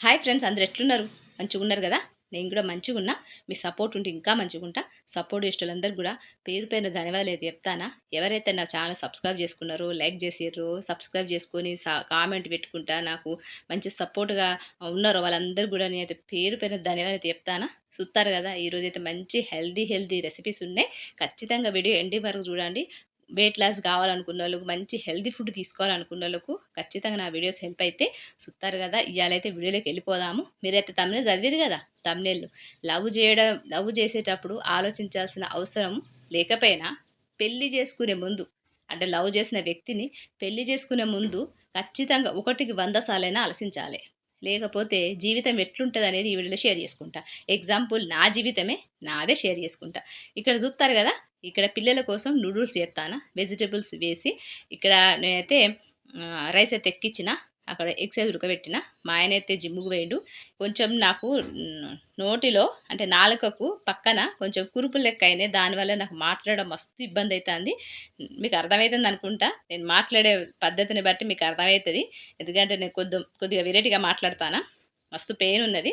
Hi friends అందరు ఎట్లున్నారు? మంచిగా ఉన్నారు కదా? నేను కూడా మంచిగా ఉన్నా. మీ సపోర్ట్ ఉంటే ఇంకా మంచిగా ఉంటా. సపోర్ట్ చేసే కూడా పేరు పైన ధన్యవాదాలు అయితే చెప్తానా. ఎవరైతే నా ఛానల్ సబ్స్క్రైబ్ చేసుకున్నారో లైక్ చేసిర్రో సబ్స్క్రైబ్ చేసుకొని కామెంట్ పెట్టుకుంటా నాకు మంచి సపోర్ట్గా ఉన్నారో వాళ్ళందరూ కూడా నేనైతే పేరు పైన ధన్యవాదాలు అయితే చెప్తానా. చూస్తారు కదా ఈరోజు అయితే మంచి హెల్దీ హెల్దీ రెసిపీస్ ఉన్నాయి. ఖచ్చితంగా వీడియో ఎండి వరకు చూడండి. వెయిట్ లాస్ కావాలనుకున్న వాళ్ళకు మంచి హెల్తీ ఫుడ్ తీసుకోవాలనుకున్న వాళ్ళకు ఖచ్చితంగా నా వీడియోస్ హెల్ప్ అయితే సుత్తారు కదా. ఇవాళైతే వీడియోలోకి వెళ్ళిపోదాము. మీరైతే తమిళ చదివారు కదా తమిళలు లవ్ చేయడం లవ్ చేసేటప్పుడు ఆలోచించాల్సిన అవసరం లేకపోయినా పెళ్ళి చేసుకునే ముందు అంటే లవ్ చేసిన వ్యక్తిని పెళ్ళి చేసుకునే ముందు ఖచ్చితంగా ఒకటికి వంద సార్లైనా ఆలోచించాలి. లేకపోతే జీవితం ఎట్లుంటుంది అనేది ఈ వీడియోలో షేర్ చేసుకుంటా. ఎగ్జాంపుల్ నా జీవితమే నాదే షేర్ చేసుకుంటా. ఇక్కడ చూస్తారు కదా ఇక్కడ పిల్లల కోసం నూడిల్స్ చేస్తాను వెజిటేబుల్స్ వేసి ఇక్కడ నేనైతే రైస్ అయితే ఎక్కించిన అక్కడ ఎక్సైజ్ ఉడకబెట్టిన. మా ఆయన అయితే జిమ్ముకు వేయండు కొంచెం నాకు నోటిలో అంటే నాలుకకు పక్కన కొంచెం కురుపులు లెక్క అయినాయి. దానివల్ల నాకు మాట్లాడడం మస్తు ఇబ్బంది అవుతుంది మీకు అర్థమవుతుంది అనుకుంటా. నేను మాట్లాడే పద్ధతిని బట్టి మీకు అర్థమవుతుంది ఎందుకంటే నేను కొద్ది కొద్దిగా వెరైటీగా మాట్లాడతానా? మస్తు పెయిన్ ఉన్నది.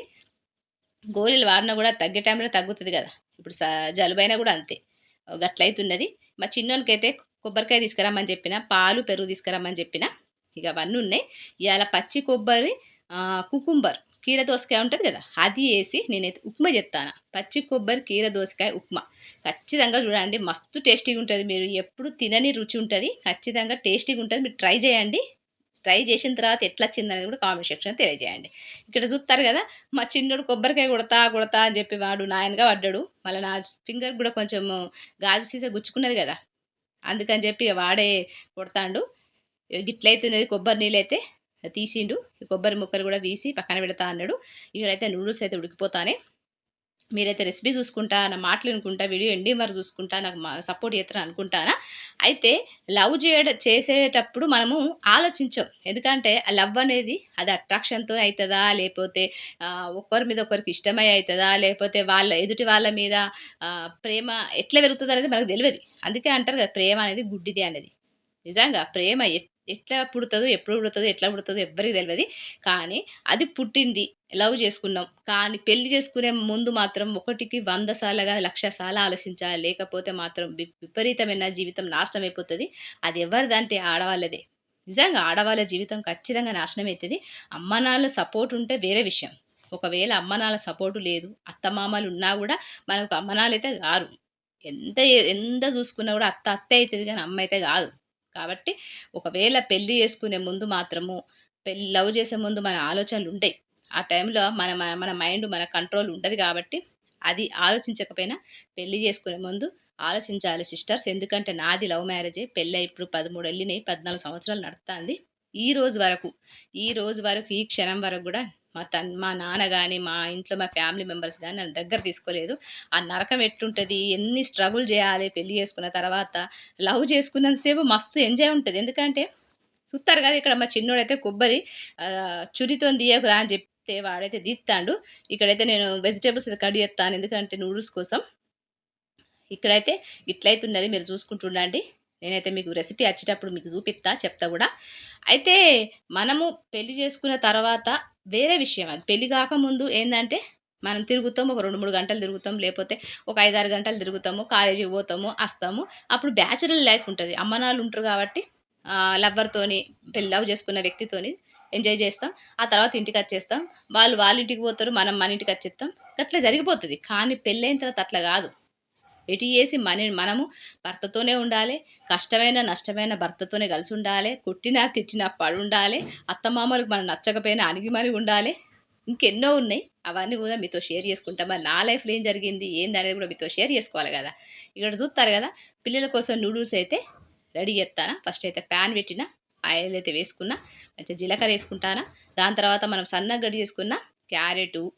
గోళీలు వాడినా కూడా తగ్గే టైంలో తగ్గుతుంది కదా. ఇప్పుడు జలుబైనా కూడా అంతే. గట్లయితున్నది. మా చిన్నోనికి అయితే కొబ్బరికాయ తీసుకురమ్మని చెప్పిన పాలు పెరుగు తీసుకురమ్మని చెప్పిన ఇక అవన్నీ ఉన్నాయి. ఇవాళ పచ్చి కొబ్బరి కుకుంబర్ కీర దోసకాయ ఉంటుంది కదా అది వేసి నేనైతే ఉప్మా చెప్తాను పచ్చి కొబ్బరి కీర దోసకాయ ఉప్మా. ఖచ్చితంగా చూడండి మస్తు టేస్టీగా ఉంటుంది మీరు. ఎప్పుడు తినని రుచి ఉంటుంది ఖచ్చితంగా టేస్టీగా ఉంటుంది మీరు ట్రై చేయండి. ట్రై చేసిన తర్వాత ఎట్లా వచ్చిందనేది కూడా కామెంట్ సెక్షన్ తెలియజేయండి. ఇక్కడ చూస్తారు కదా మా చిన్నోడు కొబ్బరికాయ కొడతా కొడతా అని చెప్పి వాడు నాయనగా పడ్డాడు. మళ్ళీ నా ఫింగర్ కూడా కొంచెం గాజు సీసా గుచ్చుకున్నది కదా అందుకని చెప్పి వాడే కొడతాండు. గిట్లయితున్నది కొబ్బరి నీళ్ళు అయితే తీసిండు కొబ్బరి ముక్కలు కూడా తీసి పక్కన పెడతా అన్నాడు. ఇక్కడైతే నూడిల్స్ అయితే ఉడికిపోతానే మీరైతే రెసిపీ చూసుకుంటా నా మాటలు అనుకుంటా వీడియో ఎండి మరి చూసుకుంటా నాకు సపోర్ట్ చేస్తారా అనుకుంటానా? అయితే లవ్ చేయడం చేసేటప్పుడు మనము ఆలోచించాం. ఎందుకంటే ఆ లవ్ అనేది అది అట్రాక్షన్తో అవుతుందా లేకపోతే ఒకరి మీద ఒకరికి ఇష్టమై అవుతుందా లేకపోతే వాళ్ళ ఎదుటి వాళ్ళ మీద ప్రేమ ఎట్లా పెరుగుతుంది అనేది మనకు తెలియదు. అందుకే అంటారు కదా ప్రేమ అనేది గుడ్డిది అనేది. నిజంగా ప్రేమ ఎట్లా పుడుతుందో ఎప్పుడు పుడుతుందో ఎట్లా పుడుతుందో ఎవ్వరికి తెలియదు. కానీ అది పుట్టింది. లవ్ చేసుకున్నాం. కానీ పెళ్ళి చేసుకునే ముందు మాత్రం ఒకటికి వంద సార్లుగా లక్ష సార్లు ఆలోచించాలి. లేకపోతే మాత్రం విపరీతమైన జీవితం నాశనం అయిపోతుంది. అది ఎవరిదంటే ఆడవాళ్ళదే. నిజంగా ఆడవాళ్ళ జీవితం ఖచ్చితంగా నాశనం అవుతుంది అమ్మనాళ్ళ సపోర్ట్ ఉంటే వేరే విషయం. ఒకవేళ అమ్మనాళ్ళ సపోర్టు లేదు అత్తమామలు ఉన్నా కూడా మనకు అమ్మనాలైతే గారు ఎంత ఎంత చూసుకున్నా కూడా అత్త అత్త అవుతుంది కానీ అమ్మ అయితే కాదు. కాబట్టి ఒకవేళ పెళ్ళి చేసుకునే ముందు మాత్రము పెళ్ళి లవ్ చేసే ముందు మన ఆలోచనలు ఉంటాయి. ఆ టైంలో మన మన మైండ్ మన కంట్రోల్ ఉంటుంది కాబట్టి అది ఆలోచించకపోయినా పెళ్ళి చేసుకునే ముందు ఆలోచించాలి సిస్టర్స్. ఎందుకంటే నాది లవ్ మ్యారేజే పెళ్ళి ఇప్పుడు పదమూడు వెళ్ళినాయి పద్నాలుగు సంవత్సరాలు నడుస్తుంది. ఈ రోజు వరకు ఈ రోజు వరకు ఈ క్షణం వరకు కూడా మా తన్ మా నాన్న కానీ మా ఇంట్లో మా ఫ్యామిలీ మెంబర్స్ కానీ నన్ను దగ్గర తీసుకోలేదు. ఆ నరకం ఎట్లుంటుంది ఎన్ని స్ట్రగుల్ చేయాలి పెళ్ళి చేసుకున్న తర్వాత లవ్ చేసుకున్నంతసేపు మస్తు ఎంజాయ్ ఉంటుంది. ఎందుకంటే చూస్తారు కదా ఇక్కడ మా చిన్నోడైతే కొబ్బరి చురితో తీయకురా అని చెప్పి చెప్తే వాడైతే తీస్తాడు ఇక్కడైతే నేను వెజిటేబుల్స్ అయితే కట్ చేస్తాను. ఎందుకంటే నూడిల్స్ కోసం. ఇక్కడైతే ఇట్లయితున్నది మీరు చూసుకుంటుండండి. నేనైతే మీకు రెసిపీ వచ్చేటప్పుడు మీకు చూపిస్తా చెప్తా కూడా. అయితే మనము పెళ్ళి చేసుకున్న తర్వాత వేరే విషయం అది. పెళ్ళి కాకముందు ఏంటంటే మనం తిరుగుతాము ఒక రెండు మూడు గంటలు తిరుగుతాం లేకపోతే ఒక ఐదు ఆరు గంటలు తిరుగుతాము కాలేజీకి పోతాము వస్తాము. అప్పుడు బ్యాచులర్ లైఫ్ ఉంటుంది. అమ్మనాలు ఉంటారు కాబట్టి లవ్వర్తోని పెళ్ళి లవ్ చేసుకున్న వ్యక్తితోని ఎంజాయ్ చేస్తాం. ఆ తర్వాత ఇంటికి వచ్చేస్తాం. వాళ్ళు వాళ్ళ ఇంటికి పోతారు మనం మన ఇంటికి వచ్చేస్తాం. అట్లా జరిగిపోతుంది. కానీ పెళ్ళైన తర్వాత అట్లా కాదు. ఎటు చేసి మన మనము భర్తతోనే ఉండాలి. కష్టమైన నష్టమైన భర్తతోనే కలిసి ఉండాలి. కొట్టినా తిట్టినా పడి ఉండాలి అత్తమామలకు మనం నచ్చకపోయినా అణిగి మరి ఉండాలి. ఇంకెన్నో ఉన్నాయి. అవన్నీ కూడా మీతో షేర్ చేసుకుంటాం. మరి నా లైఫ్లో ఏం జరిగింది ఏంది అనేది కూడా మీతో షేర్ చేసుకోవాలి కదా. ఇక్కడ చూస్తారు కదా పిల్లల కోసం నూడిల్స్ అయితే రెడీ చేస్తానా ఫస్ట్ అయితే ప్యాన్ పెట్టిన ఆయిల్ అయితే వేసుకున్న మంచిగా జీలకర్ర వేసుకుంటానా. దాని తర్వాత మనం సన్నగా గడ్డి చేసుకున్న క్యారెటు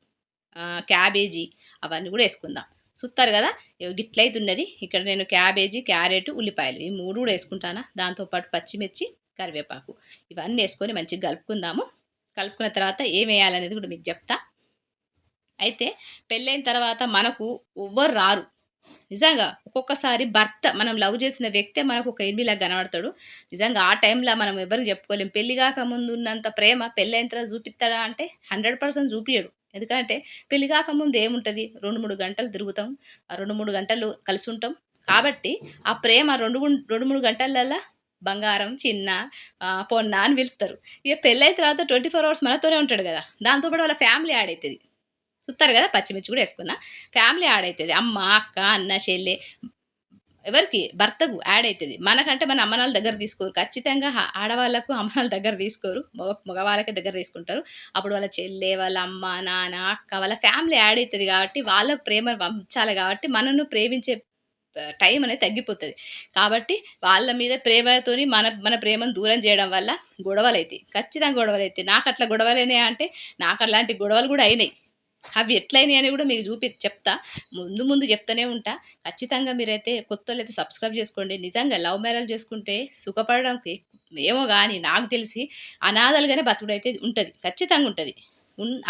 క్యాబేజీ అవన్నీ కూడా వేసుకుందాం. చూస్తారు కదా? గిట్లయితున్నది. ఇక్కడ నేను క్యాబేజీ క్యారెట్ ఉల్లిపాయలు ఈ మూడు కూడా వేసుకుంటానా. దాంతోపాటు పచ్చిమిర్చి కరివేపాకు ఇవన్నీ వేసుకొని మంచిగా కలుపుకుందాము. కలుపుకున్న తర్వాత ఏం వేయాలనేది కూడా మీకు చెప్తా. అయితే పెళ్ళైన తర్వాత మనకు ఎవ్వరు రారు. నిజంగా ఒక్కొక్కసారి భర్త మనం లవ్ చేసిన వ్యక్తే మనకు ఒక ఎనిమిలాగా కనబడతాడు. నిజంగా ఆ టైంలో మనం ఎవరికి చెప్పుకోలేం. పెళ్ళి కాక ముందు ఉన్నంత ప్రేమ పెళ్ళైన తర్వాత చూపిస్తాడా అంటే హండ్రెడ్ పర్సెంట్ చూపించడు ఎందుకంటే పెళ్ళి కాకముందు ఏముంటుంది? రెండు మూడు గంటలు తిరుగుతాం. ఆ రెండు మూడు గంటలు కలిసి ఉంటాం. కాబట్టి ఆ ప్రేమ రెండు రెండు మూడు గంటలల్లో బంగారం చిన్న పొన్న అని పిలుస్తారు. ఇక పెళ్ళైన తర్వాత ట్వంటీ ఫోర్ అవర్స్ మనతోనే ఉంటాడు కదా. దాంతోపాటు వాళ్ళ ఫ్యామిలీ యాడ్ అవుతుంది చూస్తారు కదా పచ్చిమిర్చి కూడా వేసుకుందాం. ఫ్యామిలీ యాడ్ అవుతుంది అమ్మ అక్క అన్న చెల్లె ఎవరికి? భర్తకు యాడ్ అవుతుంది మనకంటే మన అమ్మనాల దగ్గర తీసుకోరు. ఖచ్చితంగా ఆడవాళ్ళకు అమ్మనాల దగ్గర తీసుకోరు. మగ మగవాళ్ళకి దగ్గర తీసుకుంటారు. అప్పుడు వాళ్ళ చెల్లె వాళ్ళ అమ్మ నాన్న అక్క వాళ్ళ ఫ్యామిలీ యాడ్ అవుతుంది కాబట్టి వాళ్ళకు ప్రేమ పంచాలి కాబట్టి మనను ప్రేమించే టైం అనేది తగ్గిపోతుంది. కాబట్టి వాళ్ళ మీద ప్రేమతోని మన మన ప్రేమను దూరం చేయడం వల్ల గొడవలు అవుతాయి ఖచ్చితంగా గొడవలు అవుతాయి నాకు అట్లా గొడవలైనాయి అంటే నాకు అలాంటి గొడవలు కూడా అయినాయి. అవి ఎట్లయినాయి అని కూడా మీకు చూపి చెప్తా. ముందు ముందు చెప్తూనే ఉంటా. ఖచ్చితంగా మీరైతే కొత్త అయితే సబ్స్క్రైబ్ చేసుకోండి. నిజంగా లవ్ మ్యారేజ్ చేసుకుంటే సుఖపడడానికి ఏమో కానీ నాకు తెలిసి అనాథలుగానే బతుకుడు అయితే ఉంటుంది. ఖచ్చితంగా ఉంటుంది.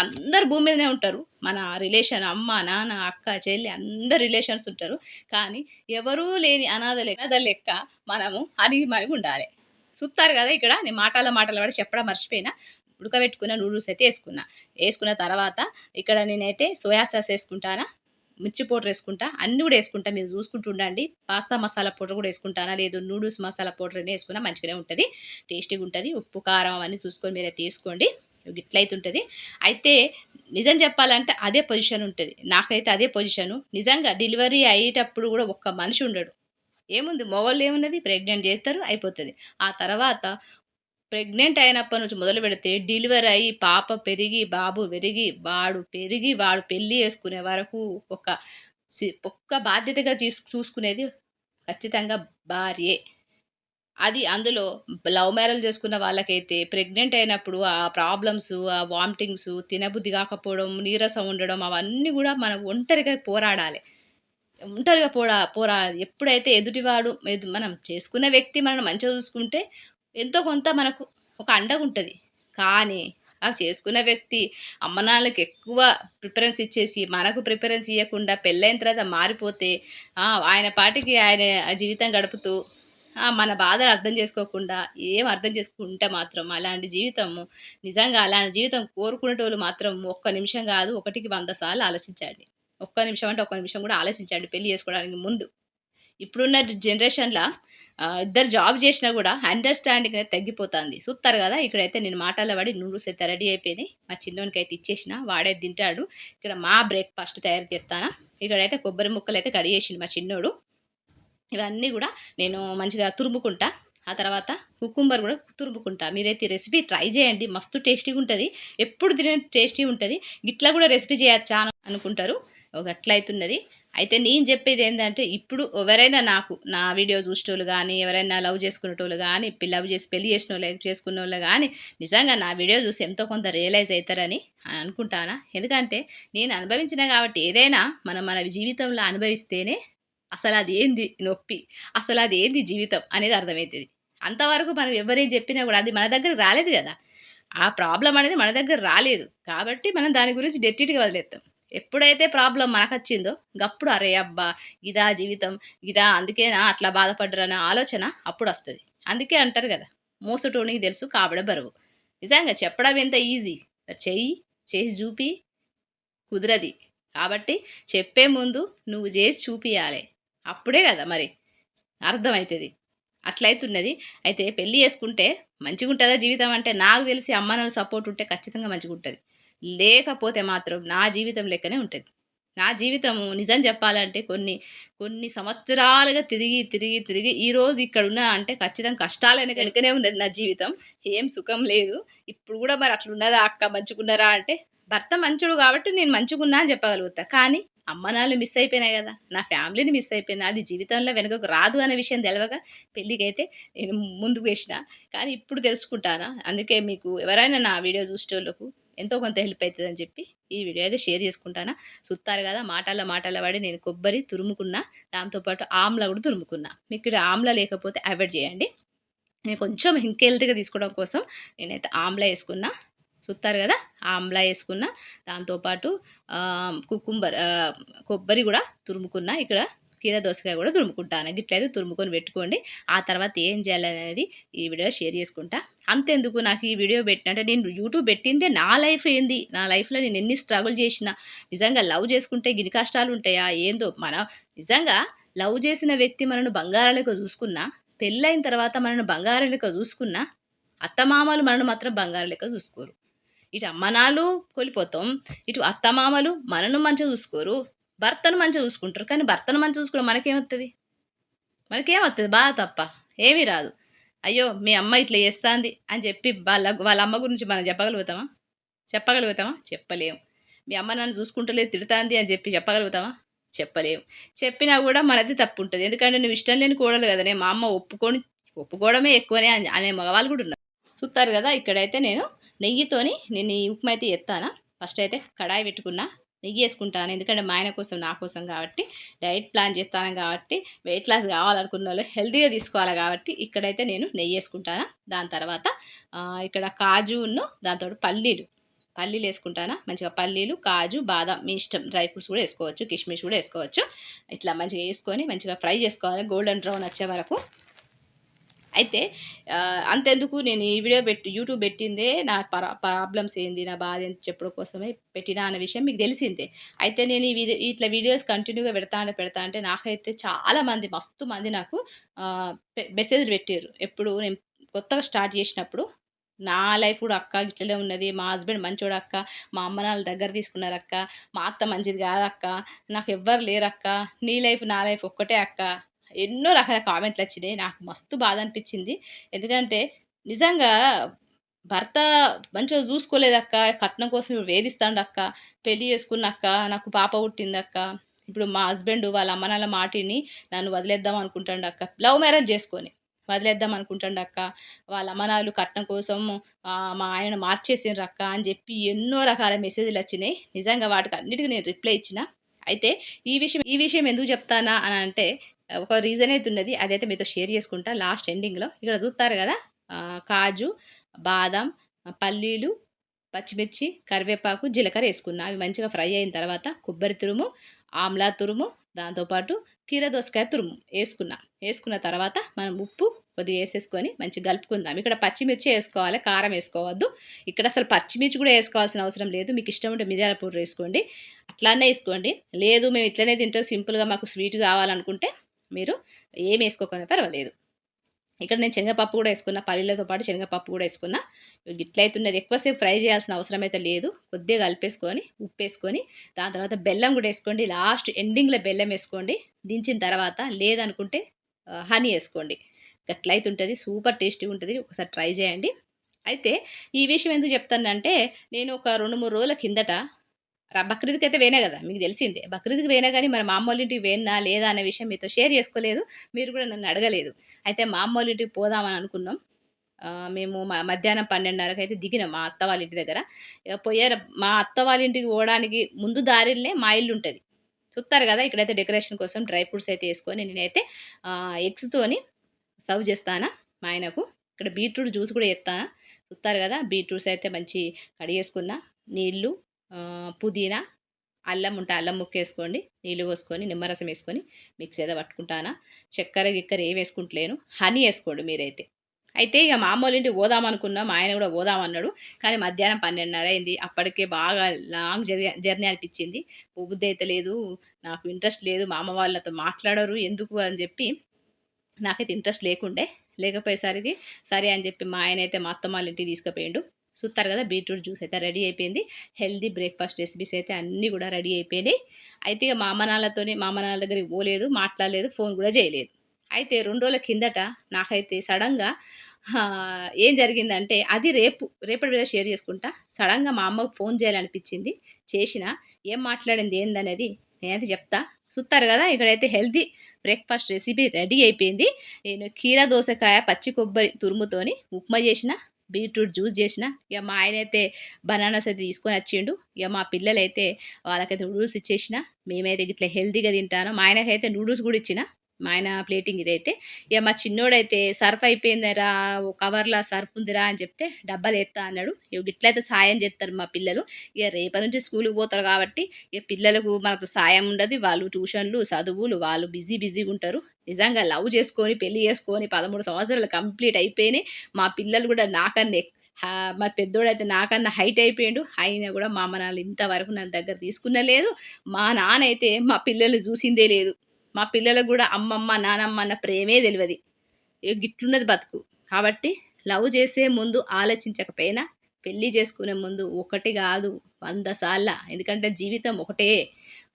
అందరు భూమి మీదనే ఉంటారు. మన రిలేషన్ అమ్మ నాన్న అక్క చెల్లి అందరు రిలేషన్స్ ఉంటారు. కానీ ఎవరూ లేని అనాథ లెక్క లెక్క మనము అడిగి మరిగి ఉండాలి. చూస్తారు కదా ఇక్కడ. నేను మాటల మాటల పడి చెప్పడం మర్చిపోయినా. ఉడకబెట్టుకున్న నూడిల్స్ అయితే వేసుకున్నా. వేసుకున్న తర్వాత ఇక్కడ నేనైతే సోయా సాస్ వేసుకుంటానా మిర్చి పౌడర్ వేసుకుంటా అన్నీ కూడా వేసుకుంటా. మీరు చూసుకుంటూ ఉండండి. పాస్తా మసాలా పౌడర్ కూడా వేసుకుంటానా లేదు నూడిల్స్ మసాలా పౌడర్ అనే వేసుకున్నా మంచిగానే ఉంటుంది. టేస్టీగా ఉంటుంది. ఉప్పు కారం అవన్నీ చూసుకొని మీరే తీసుకోండి. ఇట్లయితే ఉంటుంది అయితే నిజం చెప్పాలంటే అదే పొజిషన్ ఉంటుంది. నాకైతే అదే పొజిషను. నిజంగా డెలివరీ అయ్యేటప్పుడు కూడా ఒక్క మనిషి ఉండడు. ఏముంది? మొగోళ్ళు ఏమున్నది? ప్రెగ్నెంట్ చేస్తారు అయిపోతుంది. ఆ తర్వాత ప్రెగ్నెంట్ అయినప్పటి నుంచి మొదలు పెడితే డెలివరీ అయ్యి పాప పెరిగి బాబు పెరిగి వాడు పెరిగి వాడు పెళ్ళి చేసుకునే వరకు ఒక సి- ఒక్క బాధ్యతగా తీసు చూసుకునేది ఖచ్చితంగా భార్యే. అది అందులో లవ్ మ్యారేజ్ చేసుకున్న వాళ్ళకైతే ప్రెగ్నెంట్ అయినప్పుడు ఆ ప్రాబ్లమ్స్ ఆ వామిటింగ్స్ తినబుద్ధి కాకపోవడం నీరసం ఉండడం అవన్నీ కూడా మనం ఒంటరిగా పోరాడాలి. ఒంటరిగా పోరా పోరా ఎప్పుడైతే ఎదుటివాడు ఎదు- మనం చేసుకున్న వ్యక్తి మనం మంచిగా చూసుకుంటే ఎంతో కొంత మనకు ఒక అండగా ఉంటుంది కానీ ఆ చేసుకున్న వ్యక్తి అమ్మనాన్నలకు ఎక్కువ ప్రిఫరెన్స్ ఇచ్చేసి మనకు ప్రిఫరెన్స్ ఇవ్వకుండా పెళ్ళైన తర్వాత మారిపోతే ఆయన పాటికి ఆయన జీవితం గడుపుతూ మన బాధలు అర్థం చేసుకోకుండా ఏం అర్థం చేసుకుంటే మాత్రం అలాంటి జీవితము నిజంగా అలాంటి జీవితం కోరుకునేటోళ్ళు మాత్రం ఒక్క నిమిషం కాదు ఒకటికి వంద సార్లు ఆలోచించండి. ఒక్క నిమిషం అంటే ఒక్క నిమిషం కూడా ఆలోచించండి పెళ్ళి చేసుకోవడానికి ముందు. ఇప్పుడున్న జనరేషన్లో ఇద్దరు జాబ్ చేసినా కూడా అండర్స్టాండింగ్ అనేది తగ్గిపోతుంది. చూస్తారు కదా ఇక్కడైతే నేను మాటల్లో పడి నూడిల్స్ అయితే రెడీ అయిపోయింది. మా చిన్నోనికి అయితే ఇచ్చేసిన వాడే తింటాడు. ఇక్కడ మా బ్రేక్ఫాస్ట్ తయారు చేస్తానా. ఇక్కడైతే కొబ్బరి ముక్కలు అయితే కడిగేసిండు మా చిన్నోడు. ఇవన్నీ కూడా నేను మంచిగా తురుముకుంటా. ఆ తర్వాత కుకుంబర్ కూడా తురుముకుంటా. మీరైతే ఈ రెసిపీ ట్రై చేయండి. మస్తు టేస్టీగా ఉంటుంది. ఎప్పుడు తినే టేస్టీ ఉంటుంది. ఇట్లా కూడా రెసిపీ చేయొచ్చా అని అనుకుంటారు. ఒక అట్లా అవుతున్నది అయితే నేను చెప్పేది ఏంటంటే ఇప్పుడు ఎవరైనా నాకు నా వీడియో చూసేటోళ్ళు కానీ ఎవరైనా లవ్ చేసుకునేటోళ్ళు కానీ లవ్ చేసి పెళ్ళి చేసిన వాళ్ళు చేసుకున్న వాళ్ళు కానీ నిజంగా నా వీడియో చూసి ఎంతో కొంత రియలైజ్ అవుతారని అనుకుంటానా? ఎందుకంటే నేను అనుభవించిన కాబట్టి ఏదైనా మనం మన జీవితంలో అనుభవిస్తేనే అసలు అది ఏంది నొప్పి? అసలు అది ఏంది జీవితం అనేది అర్థమవుతుంది అంతవరకు మనం ఎవరేం చెప్పినా కూడా అది మన దగ్గర రాలేదు కదా. ఆ ప్రాబ్లం అనేది మన దగ్గర రాలేదు. కాబట్టి మనం దాని గురించి డెట్టిట్గా వదిలేస్తాం ఎప్పుడైతే ప్రాబ్లం మనకు వచ్చిందో గప్పుడు అరే అబ్బా ఇదా జీవితం ఇదా అందుకేనా అట్లా బాధపడ్డరనే ఆలోచన అప్పుడు వస్తుంది అందుకే అంటారు కదా మోసటోనికి తెలుసు కాబడ బరువు. నిజంగా చెప్పడం ఎంత ఈజీ? చెయ్యి చేసి చూపి కుదరది. కాబట్టి చెప్పే ముందు నువ్వు చేసి చూపియాలి. అప్పుడే కదా మరి అర్థమవుతుంది అట్లయితున్నది. అయితే పెళ్ళి చేసుకుంటే మంచిగా ఉంటుందా జీవితం అంటే? నాకు తెలిసి అమ్మ నాన్న సపోర్ట్ ఉంటే ఖచ్చితంగా మంచిగా ఉంటుంది లేకపోతే మాత్రం నా జీవితం లెక్కనే ఉంటుంది. నా జీవితము నిజం చెప్పాలంటే కొన్ని కొన్ని సంవత్సరాలుగా తిరిగి తిరిగి తిరిగి ఈరోజు ఇక్కడ ఉన్నా అంటే ఖచ్చితంగా కష్టాలనే కనుకనే ఉన్నది నా జీవితం. ఏం సుఖం లేదు. ఇప్పుడు కూడా మరి అట్లున్నదా అక్క? మంచుకున్నారా అంటే భర్త మంచుడు కాబట్టి నేను మంచుకున్నా అని చెప్పగలుగుతా. కానీ అమ్మనాలు నాన్నలు మిస్ అయిపోయినాయి కదా. నా ఫ్యామిలీని మిస్ అయిపోయింది. అది జీవితంలో వెనుకకు రాదు అనే విషయం తెలియక పెళ్ళికైతే నేను ముందుకు వేసిన. కానీ ఇప్పుడు తెలుసుకుంటానా? అందుకే మీకు ఎవరైనా నా వీడియో చూసేటోళ్ళకు ఎంతో కొంత హెల్ప్ అవుతుందని చెప్పి ఈ వీడియో అయితే షేర్ చేసుకుంటానా. చూస్తారు కదా మాటల మాటల పడి నేను కొబ్బరి తురుముకున్నా దాంతోపాటు ఆమ్లా కూడా తురుముకున్నా. మీకు ఇక్కడ ఆమ్లా లేకపోతే అవాయిడ్ చేయండి. నేను కొంచెం ఇంక హెల్తీగా తీసుకోవడం కోసం నేనైతే ఆమ్లా వేసుకున్నా. చూస్తారు కదా ఆమ్లా వేసుకున్న. దాంతోపాటు కుకుంబర్ కొబ్బరి కూడా తురుముకున్న ఇక్కడ. కీర దోసకాయ కూడా తురుముకుంటాను. గిట్లయితే తురుముకొని పెట్టుకోండి. ఆ తర్వాత ఏం చేయాలనేది ఈ వీడియో షేర్ చేసుకుంటా. అంతెందుకు నాకు ఈ వీడియో పెట్టినంటే నేను యూట్యూబ్ పెట్టిందే నా లైఫ్ ఏంది? నా లైఫ్లో నేను ఎన్ని స్ట్రగుల్ చేసినా? నిజంగా లవ్ చేసుకుంటే గిరి కష్టాలు ఉంటాయా? ఏందో? మన నిజంగా లవ్ చేసిన వ్యక్తి మనను బంగారాలకు చూసుకున్నా పెళ్ళైన తర్వాత మనను బంగారాలెక్క చూసుకున్నా అత్తమామలు మనను మాత్రం బంగారం లెక్క చూసుకోరు. ఇటు అమ్మనాలు కోల్పోతాం. ఇటు అత్తమామలు మనను మంచిగా చూసుకోరు. భర్తను మంచిగా చూసుకుంటారు. కానీ భర్తను మంచిగా చూసుకోవడం మనకేమవుతుంది మనకేమవుతుంది బాధ తప్ప. ఏమీ రాదు. అయ్యో మీ అమ్మ ఇట్లా చేస్తాంది అని చెప్పి వాళ్ళ వాళ్ళ అమ్మ గురించి మనం చెప్పగలుగుతామా? చెప్పగలుగుతామా? చెప్పలేము. మీ అమ్మ నన్ను చూసుకుంటలేదు తిడుతాంది అని చెప్పి చెప్పగలుగుతామా? చెప్పలేము. చెప్పినా కూడా మనది తప్పు ఉంటుంది ఎందుకంటే నువ్వు ఇష్టం లేని కూడలు కదనే మా అమ్మ ఒప్పుకొని ఒప్పుకోవడమే ఎక్కువనే అని- అనే మగవాళ్ళు కూడా ఉన్నారు. చూస్తారు కదా ఇక్కడైతే నేను నెయ్యితోని నేను ఈ ఉప్మా అయితే ఎత్తానా? ఫస్ట్ అయితే కడాయి పెట్టుకున్నా. నెయ్యి వేసుకుంటాను ఎందుకంటే మా ఆయన కోసం నా కోసం కాబట్టి డైట్ ప్లాన్ చేస్తాను కాబట్టి వెయిట్ లాస్ కావాలనుకున్న వాళ్ళు హెల్తీగా తీసుకోవాలి కాబట్టి ఇక్కడైతే నేను నెయ్యి వేసుకుంటాను దాని తర్వాత ఇక్కడ కాజును దాంతో పల్లీలు. పల్లీలు వేసుకుంటానా. మంచిగా పల్లీలు కాజు బాదం మీ ఇష్టం. డ్రై ఫ్రూట్స్ కూడా వేసుకోవచ్చు కిస్మిస్ కూడా వేసుకోవచ్చు. ఇట్లా మంచిగా వేసుకొని మంచిగా ఫ్రై చేసుకోవాలి. గోల్డెన్ బ్రౌన్ వచ్చే వరకు. అయితే అంతెందుకు నేను ఈ వీడియో పెట్టి యూట్యూబ్ పెట్టిందే నా ప్రాబ్లమ్స్ ఏంది నా బాధ ఏంటి చెప్పడం కోసమే పెట్టినా అన్న విషయం మీకు తెలిసిందే. అయితే నేను ఈ ఇట్లా వీడియోస్ కంటిన్యూగా పెడతా అంటే పెడతా అంటే నాకైతే చాలామంది మస్తు మంది నాకు మెసేజ్లు పెట్టారు ఎప్పుడు నేను కొత్తగా స్టార్ట్ చేసినప్పుడు నా లైఫ్ కూడా అక్క ఇట్లనే ఉన్నది. మా హస్బెండ్ మంచోడు అక్క మా అమ్మ నాన్న దగ్గర తీసుకున్నారు అక్క మా అత్త మంచిది కాదు అక్క నాకు ఎవ్వరు లేరు అక్క నీ లైఫ్ నా లైఫ్ ఒక్కటే అక్క ఎన్నో రకాల కామెంట్లు వచ్చినాయి. నాకు మస్తు బాధ అనిపించింది. ఎందుకంటే నిజంగా భర్త మంచిగా చూసుకోలేదక్క కట్నం కోసం వేధిస్తాడు అక్క పెళ్ళి చేసుకున్నక్క నాకు పాప పుట్టిందక్క ఇప్పుడు మా హస్బెండ్ వాళ్ళ అమ్మ నాన్న మాటిని నన్ను వదిలేద్దాం అనుకుంటాడు అక్క లవ్ మ్యారేజ్ చేసుకొని వదిలేద్దాం అనుకుంటాడు అక్క వాళ్ళ అమ్మనాలు కట్నం కోసం మా ఆయన మార్చేసిండ్రు అక్క అని చెప్పి ఎన్నో రకాల మెసేజ్లు వచ్చినాయి. నిజంగా వాటికి అన్నిటికీ నేను రిప్లై ఇచ్చిన. అయితే ఈ విషయం ఈ విషయం ఎందుకు చెప్తానా అని అంటే ఒక రీజన్ అయితే ఉన్నది అదైతే మీతో షేర్ చేసుకుంటా. లాస్ట్ ఎండింగ్లో ఇక్కడ చూస్తారు కదా? కాజు బాదం పల్లీలు పచ్చిమిర్చి కరివేపాకు జీలకర్ర వేసుకున్నా. అవి మంచిగా ఫ్రై అయిన తర్వాత కొబ్బరి తురుము ఆమ్లా తురుము దాంతోపాటు కీర దోసకాయ తురుము వేసుకున్నా. వేసుకున్న తర్వాత మనం ఉప్పు కొద్దిగా వేసేసుకొని మంచిగా కలుపుకుందాం. ఇక్కడ పచ్చిమిర్చి వేసుకోవాలి కారం వేసుకోవద్దు. ఇక్కడ అసలు పచ్చిమిర్చి కూడా వేసుకోవాల్సిన అవసరం లేదు. మీకు ఇష్టం ఉంటే మిరియాల పౌడర్ వేసుకోండి. అట్లానే వేసుకోండి. లేదు మేము ఇట్లనే తింటాం. సింపుల్గా మాకు స్వీట్ కావాలనుకుంటే మీరు ఏం వేసుకోకపోయినా పర్వాలేదు. ఇక్కడ నేను శనగపప్పు కూడా వేసుకున్నా పల్లీలతో పాటు శనగపప్పు కూడా వేసుకున్నా. ఇట్లయితున్నది ఎక్కువసేపు ఫ్రై చేయాల్సిన అవసరం అయితే లేదు. కొద్దిగా కలిపేసుకొని ఉప్పు వేసుకొని దాని తర్వాత బెల్లం కూడా వేసుకోండి. లాస్ట్ ఎండింగ్లో బెల్లం వేసుకోండి. దించిన తర్వాత లేదనుకుంటే హనీ వేసుకోండి. గట్లయితే ఉంటుంది సూపర్ టేస్టీ ఉంటుంది. ఒకసారి ట్రై చేయండి. అయితే ఈ విషయం ఎందుకు చెప్తానంటే నేను ఒక రెండు మూడు రోజుల కిందట బక్రీద్కి అయితే వేనే కదా మీకు తెలిసిందే. బక్రీద్కి వేనా కానీ మరి మా ఇంటికి వేనా లేదా అనే విషయం మీతో షేర్ చేసుకోలేదు మీరు కూడా నన్ను అడగలేదు. అయితే మా అమ్మ వాళ్ళ ఇంటికి పోదామని అనుకున్నాం. మేము మ- మధ్యాహ్నం పన్నెండున్నరకు అయితే దిగినాం మా అత్త వాళ్ళ ఇంటి దగ్గర. ఇక మా అత్త వాళ్ళ ఇంటికి పోవడానికి ముందు దారిలోనే మా ఇల్లు ఉంటుంది. చూస్తారు కదా ఇక్కడైతే డెకరేషన్ కోసం డ్రై ఫ్రూట్స్ అయితే వేసుకొని నేనైతే ఎగ్స్తోని సర్వ్ చేస్తానా మా ఆయనకు. ఇక్కడ బీట్రూట్ జ్యూస్ కూడా చేస్తానా చూస్తారు కదా బీట్రూట్స్ అయితే మంచి కడిగేసుకున్నా నీళ్ళు పుదీనా అల్లం ఉంటే అల్లం ముక్క వేసుకోండి నీళ్ళు పోసుకొని నిమ్మరసం వేసుకొని మిక్స్ ఏదో పట్టుకుంటానా. చక్కెర గిక్కర ఏ వేసుకుంటలేను. హనీ వేసుకోండి మీరైతే. అయితే ఇక మామూలు ఇంటికి పోదామనుకున్నాం మా ఆయన కూడా పోదాం అన్నాడు. కానీ మధ్యాహ్నం పన్నెండున్నర అయింది. అప్పటికే బాగా లాంగ్ జర్నీ జర్నీ అనిపించింది. బుద్ధి అయితే లేదు. నాకు ఇంట్రెస్ట్ లేదు. మా అమ్మ వాళ్ళతో మాట్లాడరు. ఎందుకు? అని చెప్పి నాకైతే ఇంట్రెస్ట్ లేకుండే. లేకపోయేసరికి సరే అని చెప్పి మా ఆయన అయితే మా అత్తమ్మ వాళ్ళ ఇంటికి తీసుకుపోయిండు. చూస్తారు కదా బీట్రూట్ జ్యూస్ అయితే రెడీ అయిపోయింది. హెల్దీ బ్రేక్ఫాస్ట్ రెసిపీస్ అయితే అన్నీ కూడా రెడీ అయిపోయినాయి. అయితే ఇక మా అమ్మ మా నాన్నల దగ్గరికి పోలేదు మాట్లాడలేదు ఫోన్ కూడా చేయలేదు. అయితే రెండు రోజుల కిందట నాకైతే సడన్గా ఏం జరిగిందంటే అది రేపు రేపటి వీడియో షేర్ చేసుకుంటా. సడన్గా మా అమ్మకు ఫోన్ చేయాలనిపించింది. చేసిన ఏం మాట్లాడింది ఏందనేది నేనైతే చెప్తా. చూస్తారు కదా ఇక్కడైతే హెల్తీ బ్రేక్ఫాస్ట్ రెసిపీ రెడీ అయిపోయింది. నేను కీర దోసకాయ పచ్చి కొబ్బరి తురుముతోని ఉప్మా చేసిన బీట్రూట్ జ్యూస్ చేసిన ఇక మా ఆయన అయితే బనానాస్ అయితే తీసుకొని వచ్చిండు. ఇక మా పిల్లలైతే వాళ్ళకైతే నూడిల్స్ ఇచ్చేసిన మేమైతే ఇట్లా హెల్తీగా తింటాను. మా ఆయనకైతే నూడిల్స్ కూడా ఇచ్చిన మా ఆయన ప్లేటింగ్ ఇదైతే. ఇక మా చిన్నోడైతే సర్ఫ్ అయిపోయిందిరా ఓ కవర్లో సర్ఫ్ ఉందిరా అని చెప్తే డబ్బాలు ఎత్తా అన్నాడు. ఇక ఇట్లయితే సాయం చేస్తారు మా పిల్లలు. ఇక రేపటి నుంచి స్కూల్కి పోతారు కాబట్టి ఇక పిల్లలకు మనకు సాయం ఉండదు. వాళ్ళు ట్యూషన్లు చదువులు వాళ్ళు బిజీ బిజీగా ఉంటారు. నిజంగా లవ్ చేసుకొని పెళ్ళి చేసుకొని పదమూడు సంవత్సరాలు కంప్లీట్ అయిపోయినాయి. మా పిల్లలు కూడా నాకన్నా మా పెద్దోడైతే నాకన్నా హైట్ అయిపోయాడు. అయినా కూడా మా అమ్మ నాన్న ఇంతవరకు నన్ను దగ్గర తీసుకున్న లేదు. మా నాన్న అయితే మా పిల్లల్ని చూసిందే లేదు. మా పిల్లలకు కూడా అమ్మమ్మ నానమ్మ అన్న ప్రేమే తెలియదు గిట్లున్నది బతుకు. కాబట్టి లవ్ చేసే ముందు ఆలోచించకపోయినా పెళ్ళి చేసుకునే ముందు ఒకటి కాదు వంద సార్ల. ఎందుకంటే జీవితం ఒకటే.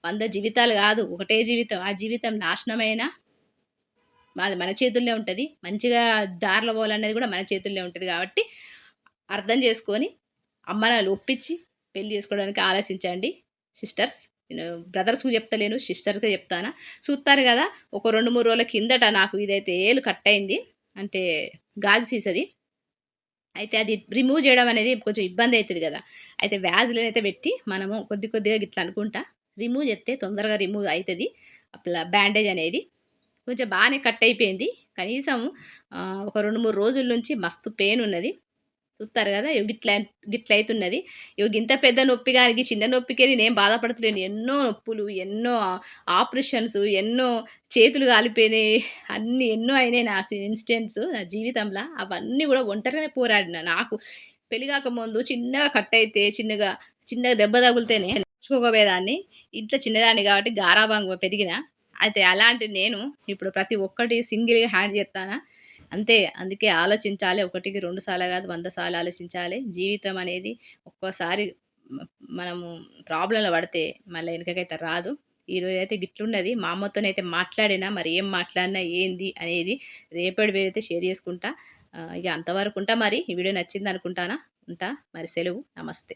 వంద జీవితాలు కాదు ఒకటే జీవితం. ఆ జీవితం నాశనమైనా అది మన చేతుల్లో ఉంటుంది. మంచిగా దారిలో పోవాలనేది కూడా మన చేతుల్లో ఉంటుంది కాబట్టి అర్థం చేసుకొని అమ్మ ఒప్పించి పెళ్ళి చేసుకోవడానికి ఆలోచించండి. సిస్టర్స్ నేను బ్రదర్స్కి చెప్తలేను సిస్టర్స్కే చెప్తాను. చూస్తారు కదా ఒక రెండు మూడు రోజుల కిందట నాకు ఇదైతే ఏలు కట్ అయింది. అంటే గాజు సీసది. అయితే అది రిమూవ్ చేయడం అనేది కొంచెం ఇబ్బంది అవుతుంది కదా. అయితే వ్యాజ్లను అయితే పెట్టి మనము కొద్ది కొద్దిగా ఇట్లా అనుకుంటా రిమూవ్ చేస్తే తొందరగా రిమూవ్ అవుతుంది అట్లా బ్యాండేజ్ అనేది. కొంచెం బాగానే కట్ అయిపోయింది. కనీసం ఒక రెండు మూడు రోజుల నుంచి మస్తు పెయిన్ ఉన్నది. చూస్తారు కదా ఇగో గిట్ల గిట్ల అవుతున్నది ఇగో ఇంత పెద్ద నొప్పి కానీ చిన్న నొప్పికి నేను బాధపడతలేను. ఎన్నో నొప్పులు ఎన్నో ఆపరేషన్స్ ఎన్నో చేతులు కాలిపోయినాయి. అన్నీ ఎన్నో అయినాయి నా ఇన్సిడెంట్స్ నా జీవితంలో. అవన్నీ కూడా ఒంటరిగానే పోరాడిన. నాకు పెళ్ళి కాకముందు చిన్నగా కట్ అయితే చిన్నగా చిన్నగా దెబ్బ తగిలితేనే నేర్చుకోకపోయేదాన్ని. ఇంట్లో చిన్నదాన్ని కాబట్టి గారాభంగా పెరిగిన. అయితే అలాంటి నేను ఇప్పుడు ప్రతి ఒక్కటి సింగిల్గా హ్యాండ్ చేస్తానా? అంతే అందుకే ఆలోచించాలి. ఒకటికి రెండు సార్లు కాదు వంద సార్లు ఆలోచించాలి. జీవితం అనేది ఒక్కోసారి మనము ప్రాబ్లంలో పడితే మళ్ళీ వెనకకైతే రాదు. ఈరోజు అయితే గిట్లున్నది మా అమ్మతోనైతే మాట్లాడినా మరి ఏం మాట్లాడినా ఏంది అనేది రేపటి వేరైతే షేర్ చేసుకుంటా. ఇక అంతవరకు ఉంటా మరి. ఈ వీడియో నచ్చింది అనుకుంటానా? ఉంటా. మరి సెలవు. నమస్తే.